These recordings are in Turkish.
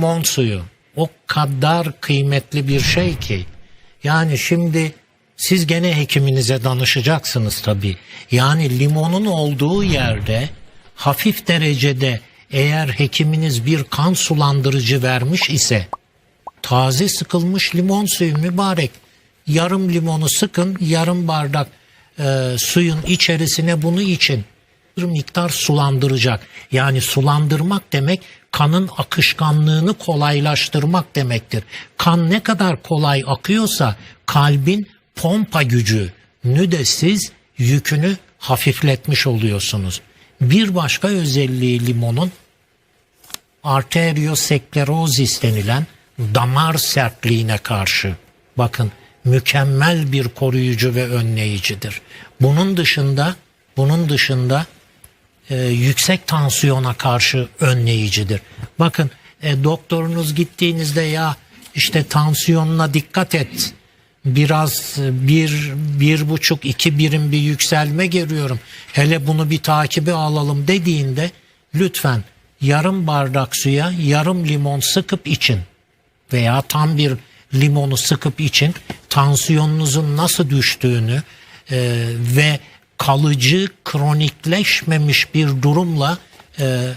limon suyu o kadar kıymetli bir şey ki. Yani şimdi siz gene hekiminize danışacaksınız tabii. Yani limonun olduğu yerde hafif derecede eğer hekiminiz bir kan sulandırıcı vermiş ise taze sıkılmış limon suyu mübarek. Yarım limonu sıkın, yarım bardak e, suyun içerisine bunu için. Bir miktar sulandıracak. Yani sulandırmak demek kanın akışkanlığını kolaylaştırmak demektir. Kan ne kadar kolay akıyorsa kalbin pompa gücünü de siz yükünü hafifletmiş oluyorsunuz. Bir başka özelliği limonun arteriosklerozis denilen damar sertliğine karşı bakın mükemmel bir koruyucu ve önleyicidir. Bunun dışında bunun dışında e, yüksek tansiyona karşı önleyicidir. Bakın e, doktorunuz gittiğinizde ya işte tansiyonuna dikkat et. Biraz e, bir, bir buçuk, iki birim bir yükselme görüyorum. Hele bunu bir takibe alalım dediğinde lütfen yarım bardak suya yarım limon sıkıp için veya tam bir limonu sıkıp için tansiyonunuzun nasıl düştüğünü e, ve kalıcı kronikleşmemiş bir durumla e,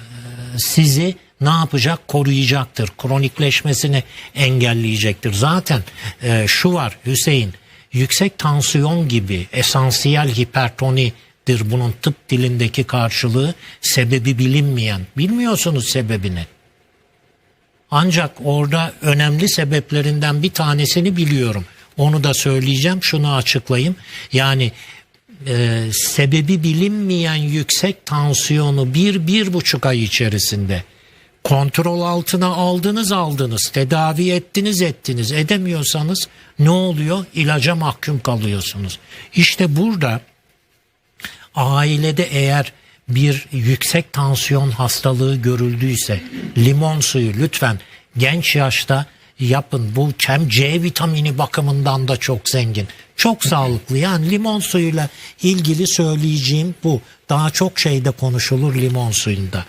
sizi ne yapacak? Koruyacaktır. Kronikleşmesini engelleyecektir. Zaten e, şu var Hüseyin, yüksek tansiyon gibi esansiyel hipertonidir bunun tıp dilindeki karşılığı sebebi bilinmeyen. Bilmiyorsunuz sebebini. Ancak orada önemli sebeplerinden bir tanesini biliyorum. Onu da söyleyeceğim. Şunu açıklayayım. Yani e, sebebi bilinmeyen yüksek tansiyonu bir, bir buçuk ay içerisinde kontrol altına aldınız aldınız, tedavi ettiniz ettiniz, edemiyorsanız ne oluyor? İlaca mahkum kalıyorsunuz. İşte burada ailede eğer bir yüksek tansiyon hastalığı görüldüyse limon suyu lütfen genç yaşta yapın. Bu hem C vitamini bakımından da çok zengin. Çok sağlıklı. Yani limon suyuyla ilgili söyleyeceğim bu. Daha çok şeyde konuşulur limon suyunda.